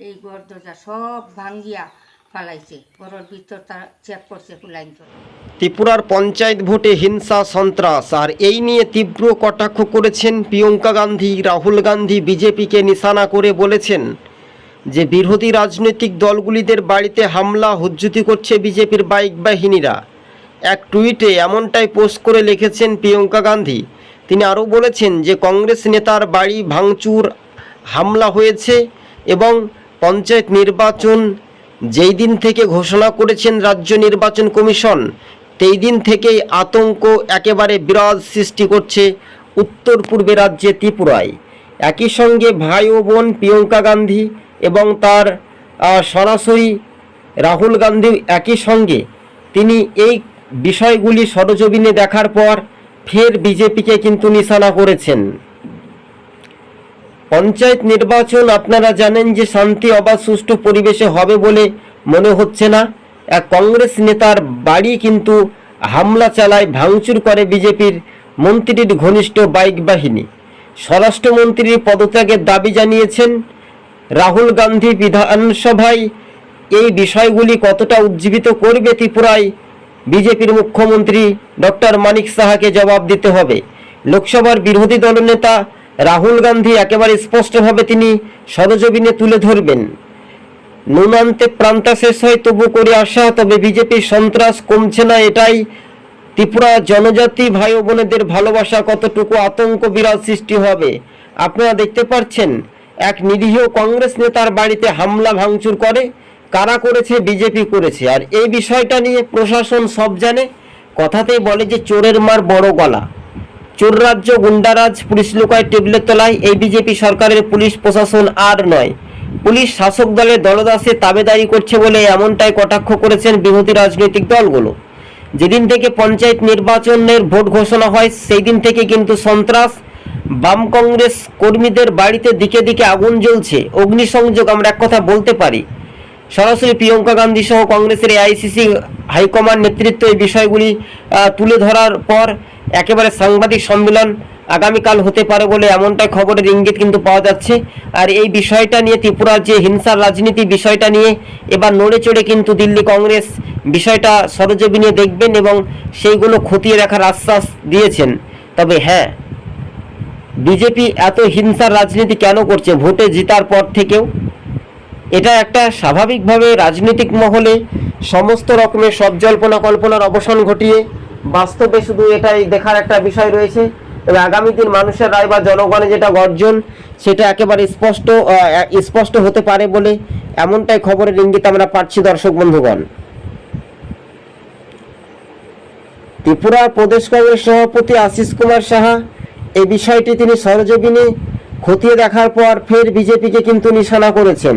এই ঘর দরজা সব ভাঙ্গিয়া ফালাইছে। ঘরের ভিতর তারা চেক করছে ফুলাইন ত্রিপুরার পঞ্চায়েত ভোটে হিংসা, সন্ত্রাস, আর এই নিয়ে তীব্র কটাক্ষ করেছেন প্রিয়ঙ্কা গান্ধী, রাহুল গান্ধী, বিজেপিকে নিশানা করে বলেছেন যে বিরোধী রাজনৈতিক দলগুলিদের বাড়িতে হামলা, হুজ্জুতি করছে বিজেপির বাইক বাহিনীরা। এক টুইটে এমনটাই পোস্ট করে লিখেছেন প্রিয়ঙ্কা গান্ধী। তিনি আরও বলেছেন যে কংগ্রেস নেতার বাড়ি ভাঙচুর, হামলা হয়েছে এবং পঞ্চায়েত নির্বাচন, যেই দিন থেকে ঘোষণা করেছেন রাজ্য নির্বাচন কমিশন সেই দিন থেকেই আতঙ্ক একেবারে বিরাজ সৃষ্টি করছে উত্তর পূর্বে রাজ্যে ত্রিপুরায়। একই সঙ্গে ভাই ও বোন প্রিয়ঙ্কা গান্ধী এবং তার সরাসরি রাহুল গান্ধী একই সঙ্গে। তিনি এই বিষয়গুলি সরজমিনে দেখার পর ফের বিজেপিকে কিন্তু নিশানা করেছেন। পঞ্চায়েত নির্বাচন আপনারা জানেন যে শান্তি অবাধ সুষ্ঠু পরিবেশে হবে বলে মনে হচ্ছে না। এক কংগ্রেস নেতার বাড়ি কিন্তু হামলা চালায়, ভাঙচুর করে বিজেপির মন্ত্রীর ঘনিষ্ঠ বাইক বাহিনী। স্বরাষ্ট্রমন্ত্রীর পদত্যাগের দাবি জানিয়েছেন রাহুল গান্ধী বিধানসভায় এই বিষয়গুলি কতটা উজ্জীবিত করবে ত্রিপুরায় বিজেপির মুখ্যমন্ত্রী ডক্টর মানিক সাহাকে জবাব দিতে হবে। লোকসভার বিরোধী দলনেতা রাহুল গান্ধী একেবারে স্পষ্টভাবে তিনি সরজমিনে তুলে ধরবেন। নুনান্তে প্রান্তা শেষ হয় তবু করে আসা, তবে বিজেপির সন্ত্রাস কমছে না এটাই। ত্রিপুরা জনজাতি ভাই বোনেদের ভালোবাসা কতটুকু আতঙ্ক বিরাজ সৃষ্টি হবে? আপনারা দেখতে পাচ্ছেন, এক নিরীহ কংগ্রেস নেতার বাড়িতে হামলা ভাঙচুর করে, কারা করেছে, বিজেপি করেছে। আর এই বিষয়টা নিয়ে প্রশাসন সব জানে, কথাতেই বলে যে চোরের মার বড় গলা। চোর রাজ্য গুন্ডারাজ পুলিশ লোকায় টেবিলের তলায় এই বিজেপি সরকারের পুলিশ প্রশাসন আর নয়। পুলিশ শাসক দলের দলদাসে তাবেদারি করছে বলে এমনটাই কটাক্ষ করেছেন বিরোধী রাজনৈতিক দলগুলো। যেদিন থেকে পঞ্চায়েত নির্বাচনের ভোট ঘোষণা হয় সেই দিন থেকে কিন্তু সন্ত্রাস, বাম কংগ্রেস কর্মীদের বাড়িতে দিকে দিকে আগুন জ্বলছে। অগ্নিসংযোগ আমরা এক কথা বলতে পারি। সরাসরি প্রিয়ঙ্কা গান্ধী সহ কংগ্রেসের এআইসিসি হাইকমান্ড নেতৃত্ব এই বিষয়গুলি তুলে ধরার পর একেবারে সাংবাদিক সম্মেলন আগামীকাল হতে পারে বলে এমনটাই খবরের ইঙ্গিত কিন্তু পাওয়া যাচ্ছে। আর এই বিষয়টা নিয়ে ত্রিপুরার যে হিংসার রাজনীতি বিষয়টা নিয়ে এবার নড়ে চড়ে কিন্তু দিল্লি কংগ্রেস বিষয়টা সরজমিনে দেখবেন এবং সেইগুলো খতিয়ে দেখার আশ্বাস দিয়েছেন। তবে হ্যাঁ বিজেপি এত হিংসার রাজনীতি কেন করছে? ভোটে জেতার পর থেকেও এটা একটা স্বাভাবিকভাবে রাজনৈতিক মহলে সমস্ত রকমের সব জল্পনা কল্পনার অবসান ঘটিয়ে বাস্তবে শুধু এটাই দেখার একটা বিষয় রয়েছে। তবে আগামী দিন মানুষের রায় বা জনগণের যেটা গর্জন, সেটা একেবারে স্পষ্ট স্পষ্ট হতে পারে বলে এমনটাই খবরের ইঙ্গিত আমরা পাচ্ছি দর্শক বন্ধুগণ। ত্রিপুরার প্রদেশ কংগ্রেস সভাপতি আশিস কুমার সাহা, এই বিষয়টি তিনি সরজমিনে খতিয়ে দেখার পর ফের বিজেপিকে কিন্তু নিশানা করেছেন।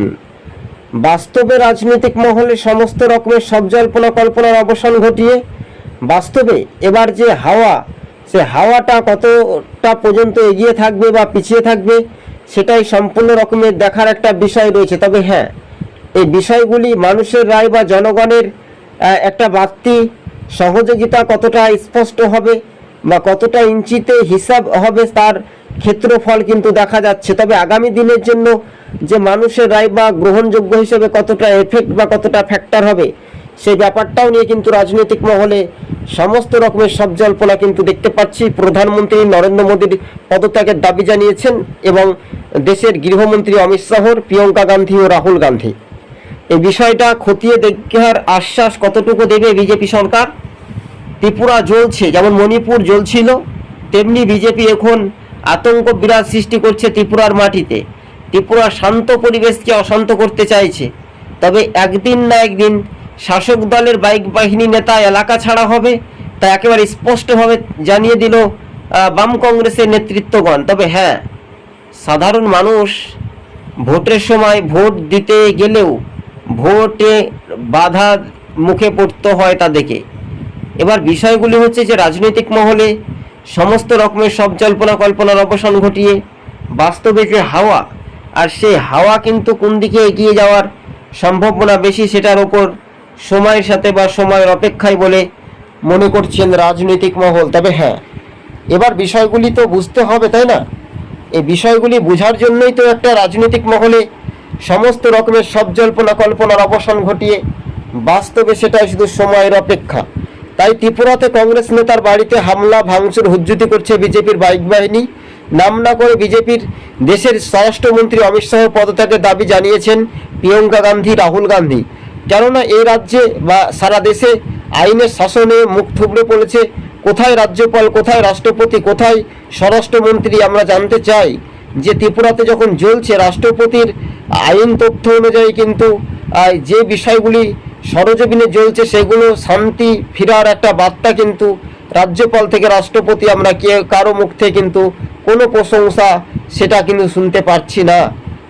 বাস্তবে রাজনৈতিক মহলে সমস্ত রকমের সব জল্পনা কল্পনার অবসান ঘটিয়ে বাস্তবে এবার যে হাওয়া, সে হাওয়াটা কতটা পর্যন্ত এগিয়ে থাকবে বা পিছিয়ে থাকবে, সেটাই সম্পূর্ণ রকমের দেখার একটা বিষয় রয়েছে। তবে হ্যাঁ এই বিষয়গুলি মানুষের রায় বা জনগণের একটা বাড়তি সহযোগিতা কতটা স্পষ্ট হবে বা কতটা ইঞ্চিতে হিসাব হবে তার ক্ষেত্রফল কিন্তু দেখা যাচ্ছে। তবে আগামী দিনের জন্য যে মানুষের রায় বা গ্রহণযোগ্য হিসেবে কতটা এফেক্ট বা কতটা ফ্যাক্টর হবে সেই ব্যাপারটাও নিয়ে কিন্তু রাজনৈতিক মহলে সমস্ত রকমের সব জল্পনা কিন্তু দেখতে পাচ্ছি। প্রধানমন্ত্রী নরেন্দ্র মোদীর পদত্যাগের দাবি জানিয়েছেন এবং দেশের গৃহমন্ত্রী অমিত শাহর, প্রিয়ঙ্কা গান্ধী ও রাহুল গান্ধী। এই বিষয়টা খতিয়ে দেখার আশ্বাস কতটুকু দেবে বিজেপি সরকার? ত্রিপুরা জ্বলছে, যেমন মণিপুর জ্বলছিল, তেমনি বিজেপি এখন আতঙ্ক বিরাজ সৃষ্টি করছে ত্রিপুরার মাটিতে। ত্রিপুরা শান্ত পরিবেশকে অশান্ত করতে চাইছে। তবে একদিন না একদিন শাসক দলের বাইক বাহিনী নেতা এলাকা ছাড়া হবে, তা একেবারে স্পষ্টভাবে জানিয়ে দিল বাম কংগ্রেসের নেতৃত্বগণ। তবে হ্যাঁ সাধারণ মানুষ ভোটের সময় ভোট দিতে গেলেও ভোটে বাধা মুখে পড়তে হয় তাদেরকে। এবার বিষয়গুলি হচ্ছে যে, রাজনৈতিক মহলে সমস্ত রকমের সব জল্পনা কল্পনার অবসান ঘটিয়ে বাস্তবে যে হাওয়া, আর সেই হাওয়া কিন্তু কোন দিকে এগিয়ে যাওয়ার সম্ভাবনা বেশি সেটার ওপর সময়ের সাথে বা সময়ের অপেক্ষায় বলে মনে করছেন রাজনৈতিক মহল। তবে হ্যাঁ এবার বিষয়গুলি তো বুঝতে হবে, তাই না? এই বিষয়গুলি বোঝার জন্যই তো একটা রাজনৈতিক মহলে সমস্ত রকমের সব জল্পনা কল্পনার অবসান ঘটিয়ে বাস্তবে সেটাই শুধু সময়ের অপেক্ষা। তাই ত্রিপুরাতে কংগ্রেস নেতার বাড়িতে হামলা, ভাঙচুর, হুজ্জুতি করছে বিজেপির বাইক বাহিনী। নাম না করে বিজেপির দেশের স্বরাষ্ট্রমন্ত্রী অমিত শাহ পদত্যাগের দাবি জানিয়েছেন প্রিয়ঙ্কা গান্ধী, রাহুল গান্ধী। কেননা এই রাজ্যে বা সারা দেশে আইনের শাসনে মুখ থুবড়ে পড়েছে। কোথায় রাজ্যপাল, কোথায় রাষ্ট্রপতি, কোথায় স্বরাষ্ট্রমন্ত্রী আমরা জানতে চাই যে ত্রিপুরাতে যখন জ্বলছে রাষ্ট্রপতির আইন তথ্য অনুযায়ী কিন্তু যে বিষয়গুলি সরজমিনে জ্বলছে সেগুলো শান্তি ফেরার একটা বার্তা কিন্তু রাজ্যপাল থেকে রাষ্ট্রপতি আমরা কে, কারও মুখ থেকে কিন্তু কোনো প্রশংসা সেটা কিন্তু শুনতে পারছি না।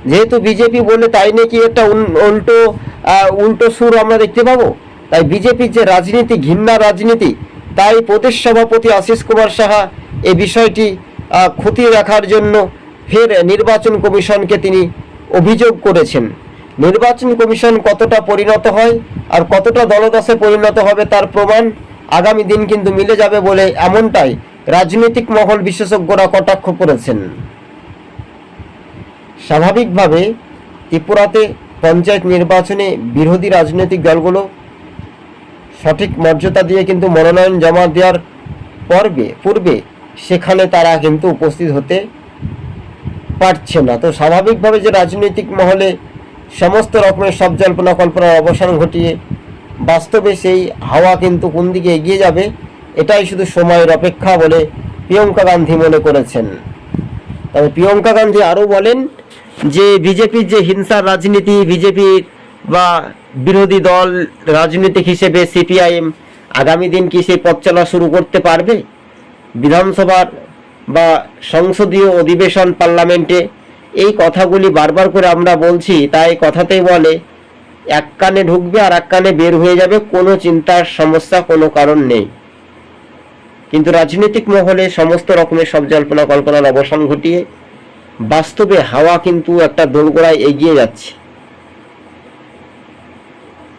যেহেতু বিজেপি বলে তাই নাকি একটা উল্টো উল্টো সুর আমরা দেখতে পাবো? তাই বিজেপির যে রাজনীতি, ঘৃণা রাজনীতি, তাই প্রদেশ সভাপতি আশিস কুমার সাহা এই বিষয়টি খতিয়ে রাখার জন্য ফের নির্বাচন কমিশনকে তিনি অভিযোগ করেছেন। নির্বাচন কমিশন কতটা পরিণত হয় আর কতটা দলদশে পরিণত হবে তার প্রমাণ আগামী দিন কিন্তু মিলে যাবে বলে এমনটাই রাজনৈতিক মহল বিশেষজ্ঞরা কটাক্ষ করেছেন। স্বাভাবিকভাবে ত্রিপুরাতে পঞ্চায়েত নির্বাচনে বিরোধী রাজনৈতিক দলগুলো সঠিক মর্যাদা দিয়ে কিন্তু মনোনয়ন জমা দেওয়ার পর্বে, পূর্বে সেখানে তারা কিন্তু উপস্থিত হতে পারছে না। তো স্বাভাবিকভাবে যে রাজনৈতিক মহলে সমস্ত রকমের সব জল্পনা কল্পনার অবসান ঘটিয়ে বাস্তবে সেই হাওয়া কিন্তু কোন দিকে এগিয়ে যাবে, এটাই শুধু সময়ের অপেক্ষা বলে প্রিয়ঙ্কা গান্ধী মনে করেছেন। তবে প্রিয়ঙ্কা গান্ধী আরও বলেন যে বিজেপির যে হিংসার রাজনীতি বিজেপির বা বিরোধী দল রাজনৈতিক হিসেবে সিপিআইএম আগামী দিন কি সেই পথ চলা শুরু করতে পারবে? বিধানসভার বা সংসদীয় অধিবেশন পার্লামেন্টে এই কথাগুলি বারবার করে আমরা বলছি, তাই কথাতেই বলে, এক কানে ঢুকবে আর এক কানে বের হয়ে যাবে, কোনো চিন্তার সমস্যা, কোনো কারণ নেই। কিন্তু রাজনৈতিক মহলে সমস্ত রকমের সব জল্পনা কল্পনার অবসান ঘটিয়ে বাস্তবে হাওয়া কিন্তু একটা দোরগোড়ায় এগিয়ে যাচ্ছে।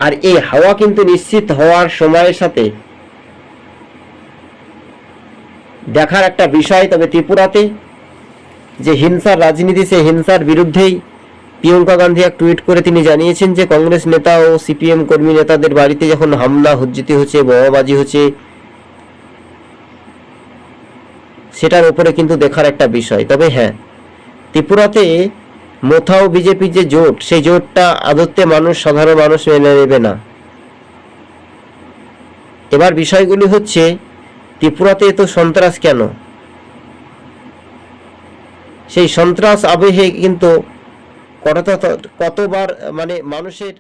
আর এই হাওয়া কিন্তু নিশ্চিত হওয়ার সময়ের সাথে দেখার একটা বিষয়, তবে ত্রিপুরাতে যে হিংসার রাজনীতি সে হিংসার বিরুদ্ধেই প্রিয়ঙ্কা গান্ধী এক টুইট করে তিনি জানিয়েছেন যে কংগ্রেস নেতা ও সিপিএম কর্মী নেতাদের বাড়িতে যখন হামলা, হুজ্জিতি হচ্ছে, বোমাবাজি হচ্ছে, সেটার উপরে কিন্তু দেখার একটা বিষয়। তবে হ্যাঁ ত্রিপুরাতে মোথাও বিজেপির যে জোট, সেই জোটটা আদত্তে মানুষ, সাধারণ মানুষ মেনে নেবে না। এবার বিষয়গুলি হচ্ছে, ত্রিপুরাতে এত সন্ত্রাস কেন? সেই সন্ত্রাস আবেহে কিন্তু কতবার মানে মানুষের